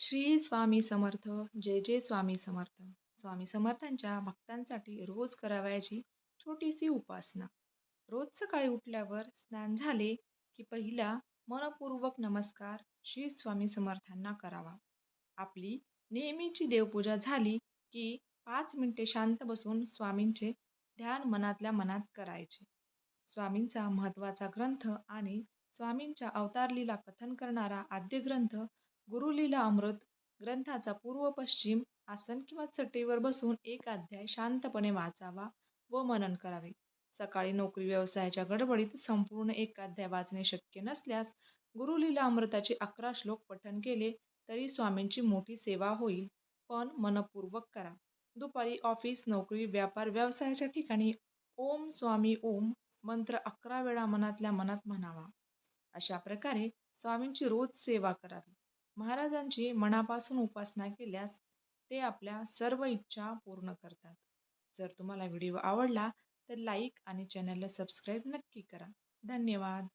श्री स्वामी समर्थ जय जय स्वामी समर्थ. स्वामी समर्थांच्या भक्तांसाठी रोज करावयाची छोटीशी उपासना. रोज सकाळी उठल्यावर स्नान झाले की पहिला मनपूर्वक नमस्कार श्री स्वामी समर्थांना करावा. आपली नेहमीची देवपूजा झाली की पाच मिनिटे शांत बसून स्वामींचे ध्यान मनातल्या मनात करायचे. स्वामींचा महत्त्वाचा ग्रंथ आणि स्वामींच्या अवतारलीला कथन करणारा आद्य ग्रंथ गुरुलीला अमृत ग्रंथाचा पूर्व पश्चिम आसन किंवा चटईवर बसून एक अध्याय शांतपणे वाचावा व मनन करावे. सकाळी नोकरी व्यवसायाच्या गडबडीत संपूर्ण एक अध्याय वाचणे शक्य नसल्यास गुरुलीला अमृताचे अकरा श्लोक पठन केले तरी स्वामींची मोठी सेवा होईल पण मनपूर्वक करा. दुपारी ऑफिस नोकरी व्यापार व्यवसायाच्या ठिकाणी ओम स्वामी ओम मंत्र अकरा वेळा मनातल्या मनात म्हणावा. अशा प्रकारे स्वामींची रोज सेवा करावी. महाराजांची मनापासून उपासना केल्यास ते आपल्या सर्व इच्छा पूर्ण करतात. जर तुम्हाला व्हिडिओ आवडला तर लाईक आणि चॅनलला सबस्क्राईब नक्की करा. धन्यवाद.